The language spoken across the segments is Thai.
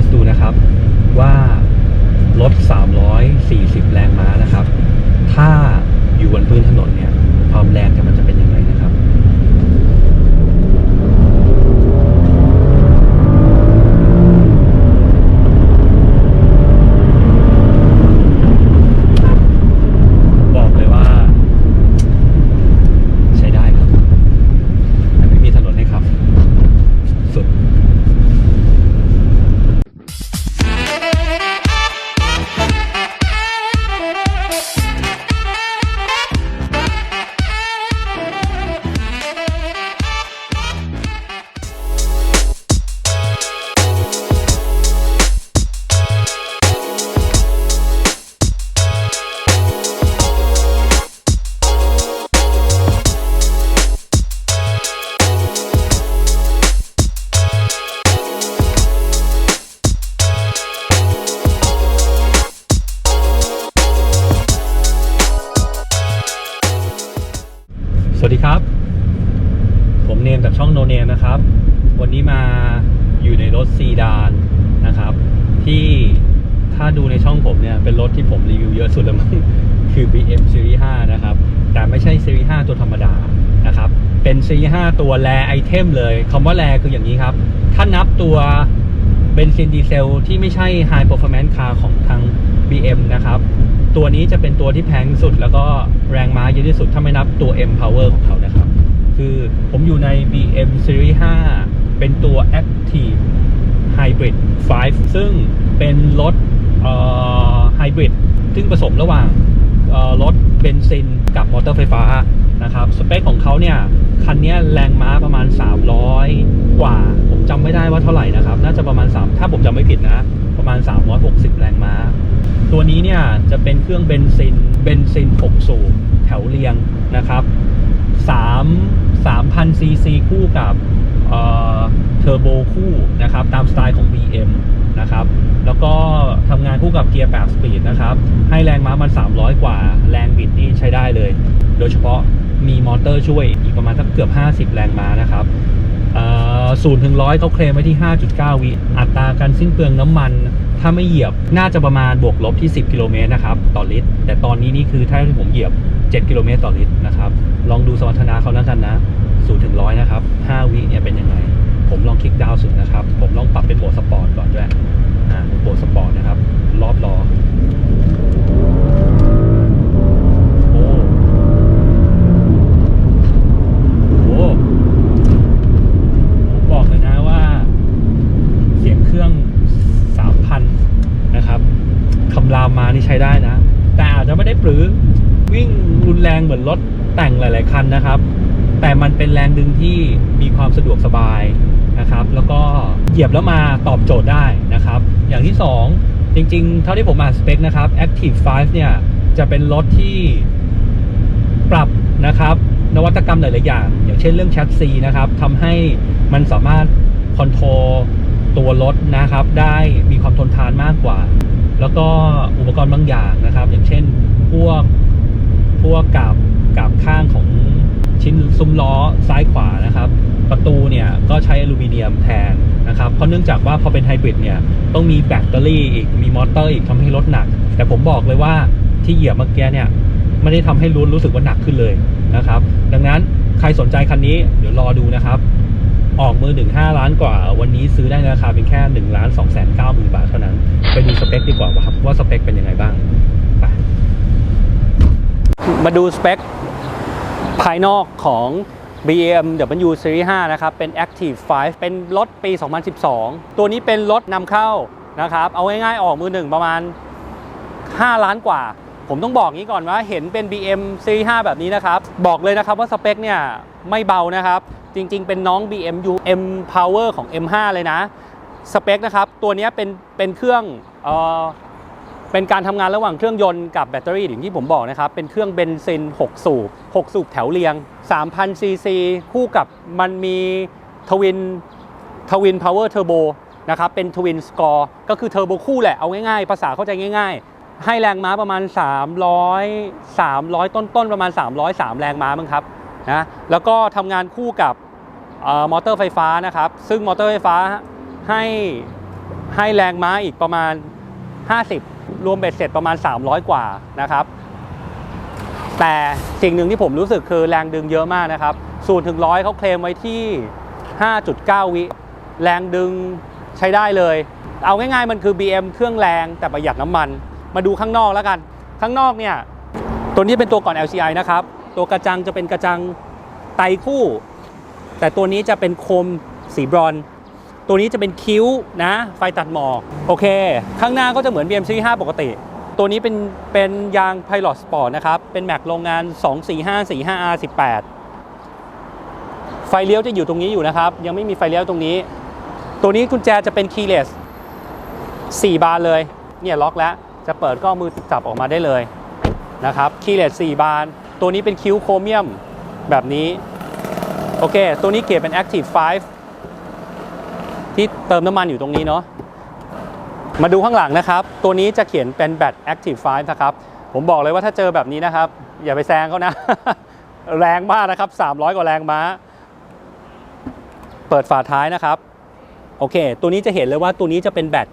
สดูนะครับว่ารถ 340 แรงม้านะครับ ถ้าอยู่บนพื้นถนนเนี่ย ความแรงจะมันจะเป็นยังไงนะครับ ที่ถ้าดูในช่องผมเนี่ย เป็นรถที่ผมรีวิวเยอะสุดแล้วมั้งคือ BM Series 5 นะครับ แต่ไม่ใช่ Series 5 ตัวธรรมดานะครับ เป็น Series 5 ตัวแรไอเทมเลยคำว่าแรคืออย่างนี้ครับ ถ้านับตัวเบนซินดีเซลที่ไม่ใช่ High Performance Car ของทาง BM นะครับ ตัวนี้จะเป็นตัวที่แพงสุด แล้วก็แรงม้าเยอะที่สุด ถ้าไม่นับตัว M Power ของเขานะครับ คือผมอยู่ใน BM Series 5 เป็นตัว Active Hybrid 5 ซึ่งเป็นรถไฮบริดซึ่งผสมระหว่างรถเบนซินกับมอเตอร์ไฟฟ้านะครับ สเปคของเขาเนี่ย คันนี้แรงม้าประมาณ 300 กว่า ผมจำไม่ได้ว่าเท่าไหร่นะครับ น่าจะประมาณ 3 ถ้าผมจำไม่ผิดนะ ประมาณ 360 แรงม้า ตัวนี้เนี่ย จะเป็นเครื่องเบนซิน เบนซิน6สูบแถวเรียงนะครับ3 3,000ซีซีคู่กับ เทอร์โบคู่นะครับตามสไตล์ของ BM นะครับแล้วก็ทำงานคู่กับเกียร์8สปีดนะครับให้แรงม้ามัน 300 กว่าแรงบิดนี่ใช้ได้เลย โดยเฉพาะมีมอเตอร์ช่วยอีกประมาณสักเกือบ 50 แรงม้านะครับศูนย์ถึงร้อยเขาเคลมไว้ที่ 5.9 วิ อัตราการสิ้นเปลืองน้ำมัน ถ้าไม่เหยียบน่าจะประมาณบวกลบที่ 10 กิโลเมตรนะครับ ต่อลิตร แต่ตอนนี้นี่คือถ้าที่ผมเหยียบ 7 กิโลเมตรต่อลิตรนะครับ ลองดูสมรรถนะเขาแล้วกันนะ 0ถึง100นะครับ5วิเนี่ยเป็นยังไง ผมลองคลิกดาวน์สุดนะครับ ผมลองปรับเป็นโหมดสปอร์ตก่อนด้วยอ่าโหมดสปอร์ตนะครับ รอบล้อโอ้โหบอกเลยนะว่าเสียงเครื่อง3,000นะครับคำรามมานี่ใช้ได้นะ แต่อาจจะไม่ได้ปรือวิ่งรุนแรงเหมือนรถแต่งหลาย ๆ คันนะครับ แต่มันเป็นแรงดึงที่มีความสะดวกสบายนะครับ แล้วก็เหยียบแล้วมาตอบโจทย์ได้นะครับ อย่างที่ 2 จริงๆ เท่าที่ผมอ่านสเปคนะครับ Active 5 เนี่ย จะเป็นรถที่ปรับนะครับ นวัตกรรมหลายๆอย่าง อย่างเช่นเรื่องแชสซีนะครับทำให้มันสามารถคอนโทรลตัวรถนะครับ ได้มีความทนทานมากกว่า แล้วก็อุปกรณ์บางอย่างนะครับ อย่างเช่นพวกพวกกาบกาบข้างของ ชิ้นซุ้มล้อซ้ายขวานะครับ ประตูเนี่ยก็ใช้อลูมิเนียมแทนนะครับ เพราะเนื่องจากว่าพอเป็นไฮบริดเนี่ยต้องมีแบตเตอรี่อีกมีมอเตอร์อีกทำให้รถหนัก แต่ผมบอกเลยว่าที่เหยียบเมื่อกี้เนี่ยไม่ได้ทำให้รู้นรู้สึกว่าหนักขึ้นเลยนะครับ ดังนั้นใครสนใจคันนี้เดี๋ยวรอดูนะครับ ออกมือหนึ่งห้าล้านกว่า วันนี้ซื้อได้ในราคาเป็นแค่หนึ่งล้านสองแสนเก้าหมื่นบาทเท่านั้น ไปดูสเปคดีกว่าครับว่าสเปคเป็นยังไงบ้าง มาดูสเปค ภายนอกของ BMW Series 5 นะครับ เป็น Active 5 เป็นรถปี 2012 ตัวนี้เป็นรถนำเข้านะครับ เอาง่ายๆ ออกมือหนึ่งประมาณ 5 ล้านกว่า ผมต้องบอกงี้ก่อนว่าเห็นเป็น BM Series 5 แบบนี้นะครับ บอกเลยนะครับว่าสเปคเนี่ยไม่เบานะครับ จริงๆ เป็นน้อง BMU M Power ของ M5 เลยนะ สเปคนะครับ ตัวนี้เป็นเป็นเครื่อง เป็นการทำงานระหว่างเครื่องยนต์กับแบตเตอรี่อย่างที่ผมบอกนะครับ เป็นเครื่องเบนซิน 6 สูบ 6 สูบแถวเรียง 3,000 ซีซี คู่กับมันมีทวินทวินพาวเวอร์เทอร์โบนะครับ เป็นทวินสกอร์ก็คือเทอร์โบคู่แหละ เอาง่ายๆ ภาษาเข้าใจง่ายๆ ให้แรงม้าประมาณ 300 300 ต้นๆ ประมาณ 303 แรงม้ามั้งครับนะ แล้วก็ทำงานคู่กับออมอเตอร์ไฟฟ้านะครับ ซึ่งมอเตอร์ไฟฟ้าให้ให้แรงม้าอีกประมาณ 50 รวมเบ็ดเสร็จประมาณ 300 กว่านะครับแต่สิ่งหนึ่งที่ผมรู้สึกคือแรงดึงเยอะมากนะครับศูนย์ถึงร้อยเขาเคลมไว้ที่ 5.9 วิแรงดึงใช้ได้เลย เอาง่ายๆมันคือ BM เครื่องแรงแต่ประหยัดน้ำมัน มาดูข้างนอกแล้วกัน ข้างนอกเนี่ยตัวนี้เป็นตัวก่อน LCI นะครับ ตัวกระจังจะเป็นกระจังไตคู่ แต่ตัวนี้จะเป็นโคมสีบรอนซ์ ตัวนี้จะเป็นคิ้วนะ ไฟตัดหมอกโอเค ข้างหน้าก็จะเหมือน BM Series 5ปกติ ตัวนี้เป็นเป็นยาง Pilot Sport นะครับ เป็นแม็กโรงงาน 24545R18 ไฟเลี้ยวจะอยู่ตรงนี้อยู่นะครับ ยังไม่มีไฟเลี้ยวตรงนี้ ตัวนี้กุญแจจะเป็น keyless 4 บานเลย เนี่ยล็อกแล้ว จะเปิดก็มือจับออกมาได้เลยนะครับ keyless 4 บาน ตัวนี้เป็นคิ้วโครเมียมแบบนี้ โอเค ตัวนี้เกียร์เป็น active 5 ที่เติมน้ำมันอยู่ตรงนี้เนาะมาดูข้างหลังนะครับ ตัวนี้จะเขียนเป็นแบต active 5นะครับ ผมบอกเลยว่าถ้าเจอแบบนี้นะครับ อย่าไปแซงเขานะ แรงมากนะครับ 300 กว่าแรงม้า เปิดฝาท้ายนะครับ โอเค ตัวนี้จะเห็นเลยว่าตัวนี้จะเป็นแบต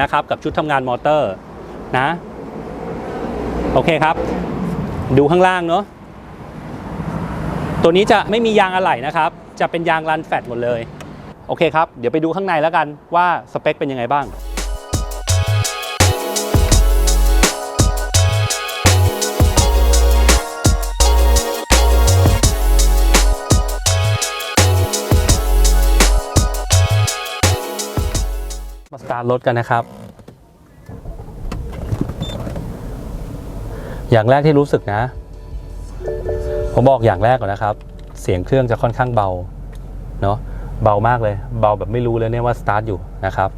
นะครับ กับชุดทำงานมอเตอร์นะ โอเคครับ ดูข้างล่างเนาะตัวนี้จะไม่มียางอะไหล่นะครับ จะเป็นยางรันแฟตหมดเลย โอเคครับ เดี๋ยวไปดูข้างในแล้วกันว่าสเปคเป็นยังไงบ้าง มาสตาร์ทรถกันนะครับ อย่างแรกที่รู้สึกนะ ผมบอกอย่างแรกก่อนนะครับ เสียงเครื่องจะค่อนข้างเบาเนาะ เบามากเลย เบาแบบไม่รู้เลยเนี่ยว่าสตาร์ทอยู่นะครับ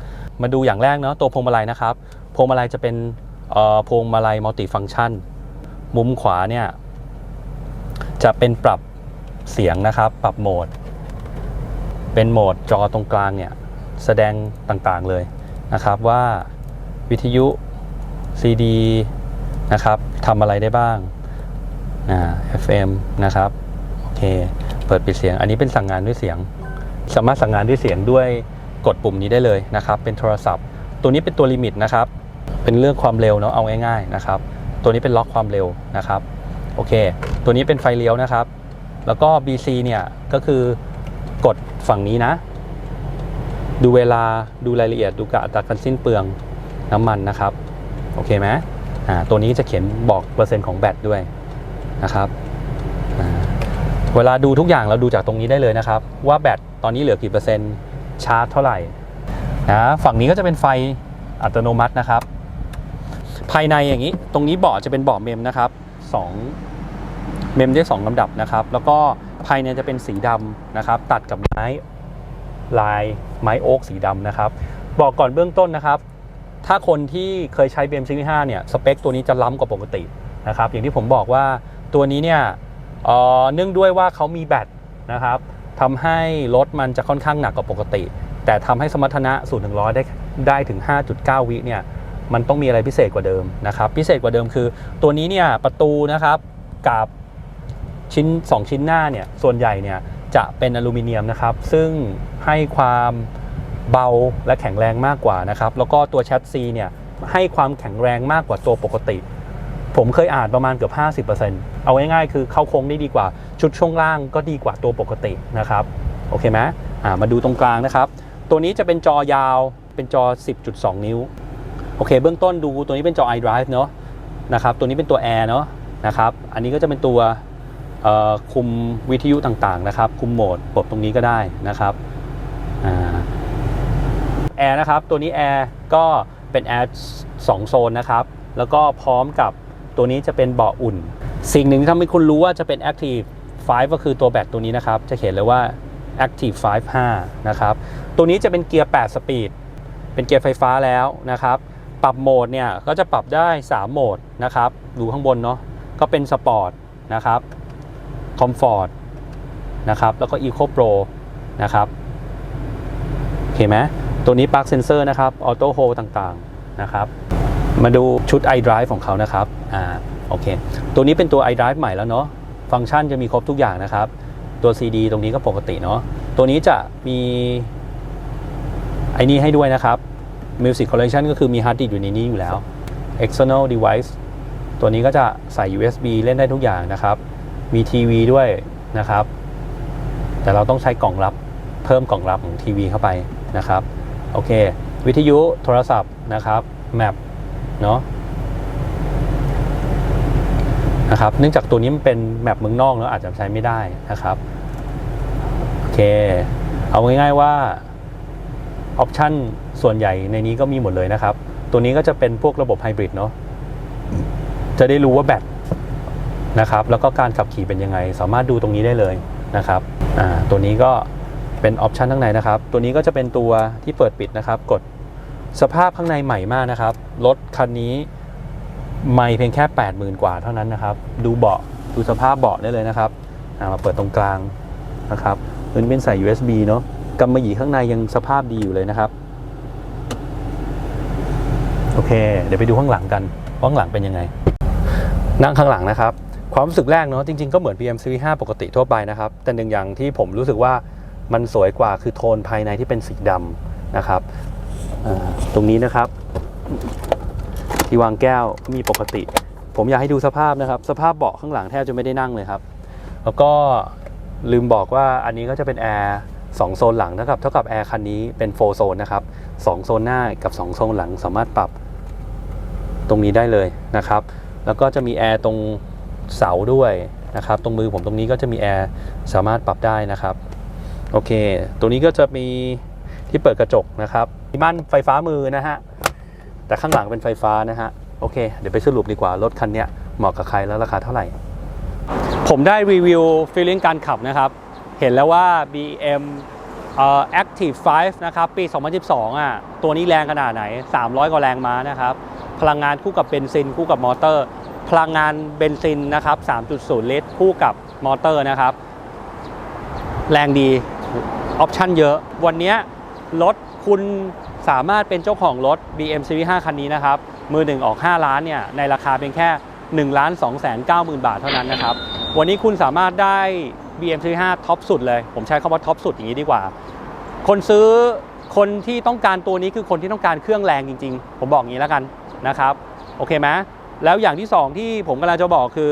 มาดูอย่างแรกเนาะตัวพวงมาลัยนะครับพวงมาลัยจะเป็นพวงมาลัยมัลติฟัง c t ชัน มุมขวาเนี่ยจะเป็นปรับเสียงนะครับ ปรับโหมด เป็นโหมดจอตรงกลางเนี่ยแสดงต่างๆเลยนะครับว่าวิทยุ CD นะครับทำอะไรได้บ้างอ่า FM นะครับ โอเค เปิดปิดเสียง อันนี้เป็นสั่งงานด้วยเสียง สามารถสั่งงานด้วยเสียงด้วยกดปุ่มนี้ได้เลยนะครับ เป็นโทรศัพท์ ตัวนี้เป็นตัวลิมิตนะครับ เป็นเรื่องความเร็วเนาะเอาง่ายๆนะครับ ตัวนี้เป็นล็อกความเร็วนะครับโอเค ตัวนี้เป็นไฟเลี้ยวนะครับ แล้วก็ BC เนี่ยก็คือกดฝั่งนี้นะ ดูเวลาดูรายละเอียดดูกะอัตราการสิ้นเปลืองน้ำมันนะครับ โอเคไหมอ่าตัวนี้จะเขียนบอกเปอร์เซ็นต์ของแบตด้วยนะครับ เวลาดูทุกอย่างเราดูจากตรงนี้ได้เลยนะครับ ว่าแบตตอนนี้เหลือกี่เปอร์เซ็นต์ชาร์จเท่าไหร่นะฝั่งนี้ก็จะเป็นไฟอัตโนมัตินะครับ ภายในอย่างนี้ตรงนี้เบาะจะเป็นเบาะเมมนะครับสองเมมได้สองลำดับนะครับ แล้วก็ภายในจะเป็นสีดำนะครับ ตัดกับไม้ลายไม้โอ๊กสีดำนะครับ บอกก่อนเบื้องต้นนะครับ ถ้าคนที่เคยใช้ BM Series 5เนี่ยสเปคตัวนี้จะล้ำกว่าปกตินะครับ อย่างที่ผมบอกว่าตัวนี้เนี่ย เนื่องด้วยว่าเขามีแบตนะครับทำให้รถมันจะค่อนข้างหนักกว่าปกติ แต่ทำให้สมรรถนะ0ถึง100ได้ได้ถึง 5.9 วิเนี่ยมันต้องมีอะไรพิเศษกว่าเดิมนะครับ พิเศษกว่าเดิมคือ ตัวนี้เนี่ยประตูนะครับกับชิ้น 2 ชิ้นหน้าเนี่ยส่วนใหญ่เนี่ยจะเป็นอลูมิเนียมนะครับ ซึ่งให้ความเบาและแข็งแรงมากกว่านะครับ แล้วก็ตัวแชสซีเนี่ยให้ความแข็งแรงมากกว่าตัวปกติ ผมเคยอ่านประมาณเกือบ50%เอาง่ายๆคือเข้าโค้งได้ดีกว่า ชุดช่วงล่างก็ดีกว่าตัวปกตินะครับโอเคไหมามาดูตรงกลางนะครับ ตัวนี้จะเป็นจอยาวเป็นจอ 10.2 นิ้วโอเค เบื้องต้นดูตัวนี้เป็นจอ iDrive เนาะนะครับตัวนี้เป็นตัว Air เนาะนะครับอันนี้ก็จะเป็นตัวคุมวิทยุต่างๆนะครับ คุมโหมดปรับตรงนี้ก็ได้นะครับแอร์นะครับ ตัวนี้แอร์ก็เป็นแอร์2โซนนะครับ แล้วก็พร้อมกับ ตัวนี้จะเป็นเบาะอุ่น สิ่งหนึ่งที่ทำให้คุณรู้ว่าจะเป็น Active 5 ก็คือตัวแบตตัวนี้นะครับ จะเขียนเลยว่า Active 5 5 นะครับ ตัวนี้จะเป็นเกียร์ 8 สปีด เป็นเกียร์ไฟฟ้าแล้วนะครับ ปรับโหมดเนี่ยก็จะปรับได้ 3 โหมดนะครับ ดูข้างบนเนาะ ก็เป็นสปอร์ตนะครับ คอมฟอร์ตนะครับ แล้วก็ Eco Pro นะครับโอเคไหมตัวนี้ปลั๊กเซนเซอร์นะครับ ออโต้โฮต่างๆนะครับ มาดูชุด iDrive ของเขานะครับ อ่า โอเค ตัวนี้เป็นตัว iDrive ใหม่แล้วเนาะ ฟังก์ชันจะมีครบทุกอย่างนะครับ ตัว CD ตรงนี้ก็ปกติเนาะ ตัวนี้จะมีไอ้นี่ให้ด้วยนะครับ Music Collection ก็คือมี Hard Disk อยู่ในนี้อยู่แล้ว External Device ตัวนี้ก็จะใส่ USB เล่นได้ทุกอย่างนะครับ มีทีวีด้วยนะครับ แต่เราต้องใช้กล่องรับเพิ่มกล่องรับของทีวีเข้าไปนะครับ โอเค วิทยุโทรศัพท์นะครับ แมป เนาะนะครับ เนื่องจากตัวนี้มันเป็นแมปเมืองนอกเนาะอาจจะใช้ไม่ได้นะครับโอเค เอาง่ายๆว่าออปชันส่วนใหญ่ในนี้ก็มีหมดเลยนะครับ ตัวนี้ก็จะเป็นพวกระบบไฮบริดเนาะจะได้รู้ว่าแบตนะครับแล้วก็การขับขี่เป็นยังไง สามารถดูตรงนี้ได้เลยนะครับตัวนี้ก็เป็นออปชันข้งในนะครับ ตัวนี้ก็จะเป็นตัวที่เปิดปิดนะครับ กด สภาพข้างในใหม่มากนะครับ รถคันนี้ไม่เพียงแค่ 80,000 กว่าเท่านั้นนะครับ ดูเบาะดูสภาพเบาะได้เลยนะครับอ่ามาเปิดตรงกลางนะครับมันเป็นใส่ USB เนาะกำมะหยี่ข้างในยังสภาพดีอยู่เลยนะครับ โอเค เดี๋ยวไปดูข้างหลังกันข้างหลังเป็นยังไง นั่งข้างหลังนะครับ ความรู้สึกแรกเนาะจริงๆก็เหมือน BM Series 5ปกติทั่วไปนะครับ แต่หนึ่งอย่างที่ผมรู้สึกว่ามันสวยกว่าคือโทนภายในที่เป็นสีดำนะครับ ตรงนี้นะครับ ที่วางแก้วมีปกติ ผมอยากให้ดูสภาพนะครับ สภาพเบาะข้างหลังแทบจะไม่ได้นั่งเลยครับ แล้วก็ลืมบอกว่าอันนี้ก็จะเป็นแอร์สองโซนหลังเท่ากับเท่ากับแอร์คันนี้เป็นโฟโซนนะครับสองโซนหน้ากับสองโซนหลังสามารถปรับตรงนี้ได้เลยนะครับ แล้วก็จะมีแอร์ตรงเสาด้วยนะครับ ตรงมือผมตรงนี้ก็จะมีแอร์สามารถปรับได้นะครับ โอเคตัวนี้ก็จะมีที่เปิดกระจกนะครับ มีม่านไฟฟ้ามือนะฮะ แต่ข้างหลังเป็นไฟฟ้านะฮะ โอเค เดี๋ยวไปสรุปดีกว่า รถคันนี้เหมาะกับใครแล้วราคาเท่าไหร่ ผมได้รีวิวฟีลลิ่งการขับนะครับ เห็นแล้วว่า BM เอ่อ Active 5 นะครับ ปี 2012 อะ ตัวนี้แรงขนาดไหน 300 กว่าแรงม้านะครับ พลังงานคู่กับเบนซิน คู่กับมอเตอร์ พลังงานเบนซินนะครับ 3.0 ลิตร คู่กับมอเตอร์นะครับ แรงดี ออปชั่นเยอะ วันนี้รถ คุณสามารถเป็นเจ้าของรถ BM Series 5 คันนี้นะครับ มือหนึ่งออก 5 ล้านเนี่ย ในราคาเพียงแค่1ล้าน2แสน9หมื่นบาทเท่านั้นนะครับ วันนี้คุณสามารถได้ BM Series 5ท็อปสุดเลย ผมใช้คำว่าท็อปสุดอย่างนี้ดีกว่า คนซื้อคนที่ต้องการตัวนี้คือคนที่ต้องการเครื่องแรงจริง ๆ ผมบอกอย่างนี้แล้วกันนะครับ โอเคไหมแล้วอย่างที่สองที่ผมกำลังจะบอกคือ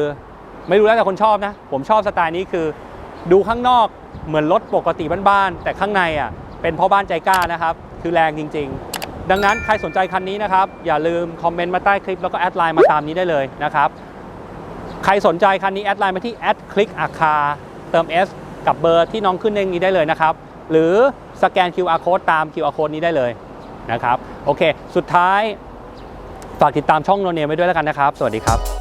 ไม่รู้แล้วแต่คนชอบนะ ผมชอบสไตล์นี้คือ ดูข้างนอกเหมือนรถปกติบ้านๆแต่ข้างในอะ เป็นพ่อบ้านใจกล้านะครับ คือแรงจริง ๆ ดังนั้นใครสนใจคันนี้นะครับ อย่าลืมคอมเมนต์มาใต้คลิปแล้วก็แอดไลน์มาตามนี้ได้เลยนะครับ ใครสนใจคันนี้แอดไลน์มาที่แอดคลิกอาคาเติม S กับเบอร์ที่น้องขึ้นในนี้ได้เลยนะครับ หรือสแกน QR code ตาม QR code นี้ได้เลยนะครับ โอเค สุดท้าย ฝากติดตามช่องโนเนมไว้ด้วยแล้วกันนะครับ สวัสดีครับ